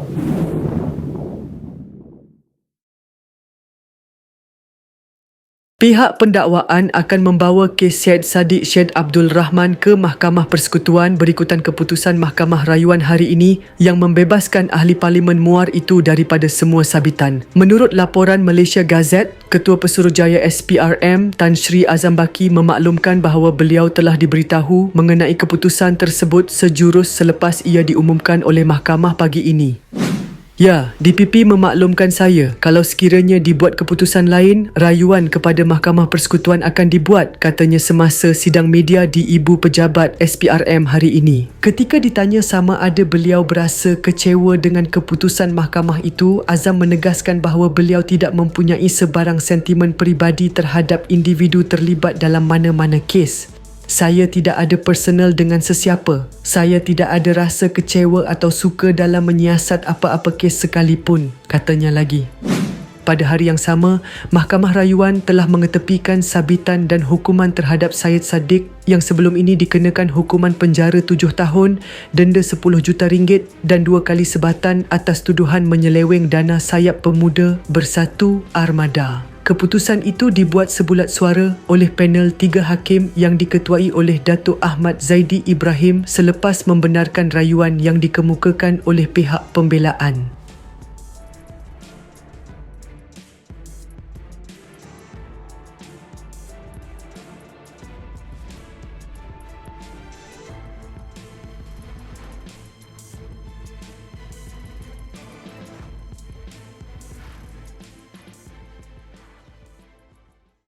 ハハハハ! Pihak pendakwaan akan membawa kes Syed Saddiq Syed Abdul Rahman ke Mahkamah Persekutuan berikutan keputusan Mahkamah Rayuan hari ini yang membebaskan ahli parlimen Muar itu daripada semua sabitan. Menurut laporan Malaysia Gazette, Ketua Pesuruhjaya SPRM Tan Sri Azam Baki memaklumkan bahawa beliau telah diberitahu mengenai keputusan tersebut sejurus selepas ia diumumkan oleh mahkamah pagi ini. Ya, DPP memaklumkan saya kalau sekiranya dibuat keputusan lain, rayuan kepada Mahkamah Persekutuan akan dibuat, katanya semasa sidang media di Ibu Pejabat SPRM hari ini. Ketika ditanya sama ada beliau berasa kecewa dengan keputusan mahkamah itu, Azam menegaskan bahawa beliau tidak mempunyai sebarang sentimen peribadi terhadap individu terlibat dalam mana-mana kes. Saya tidak ada personal dengan sesiapa. Saya tidak ada rasa kecewa atau suka dalam menyiasat apa-apa kes sekalipun, katanya lagi. Pada hari yang sama, Mahkamah Rayuan telah mengetepikan sabitan dan hukuman terhadap Syed Saddiq yang sebelum ini dikenakan hukuman penjara tujuh tahun, denda sepuluh juta ringgit dan dua kali sebatan atas tuduhan menyeleweng dana sayap pemuda bersatu armada. Keputusan itu dibuat sebulat suara oleh panel tiga hakim yang diketuai oleh Datuk Ahmad Zaidi Ibrahim selepas membenarkan rayuan yang dikemukakan oleh pihak pembelaan.